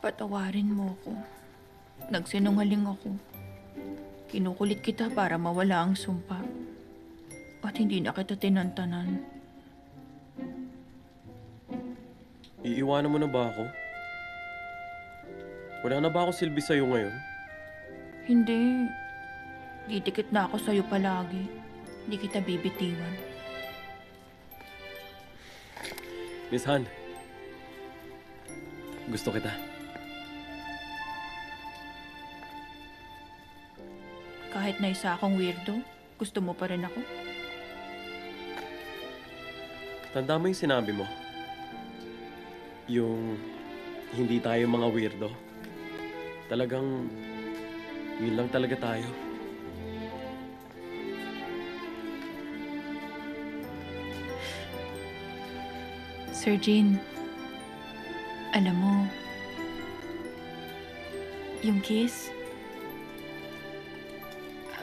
Patawarin mo ako. Nagsinungaling ako. Kinukulit kita para mawala ang sumpa. At hindi na kita tinantanan. Iiwanan mo na ba ako? Wala na ba ako silbi sa'yo ngayon? Hindi. Didikit na ako sa'yo palagi. Hindi kita bibitiwan. Miss Han, gusto kita. Kahit na isa akong weirdo, gusto mo pa rin ako? Tanda mo yung sinabi mo? Yung hindi tayo mga weirdo. Talagang yun lang talaga tayo. Sir Jean, alam mo, yung kiss,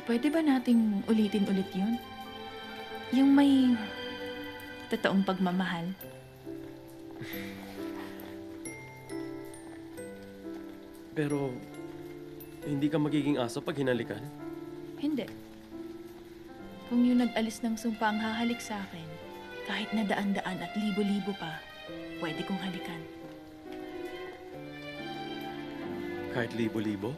pwede ba nating ulitin ulit yun? Yung may totoong pagmamahal. Pero hindi ka magiging aso pag hinalikan. Hindi. Kung yung nag-alis ng sumpa ang hahalik sa akin, kahit na daan-daan at libo-libo pa, pwede kong halikan. Kahit libo-libo.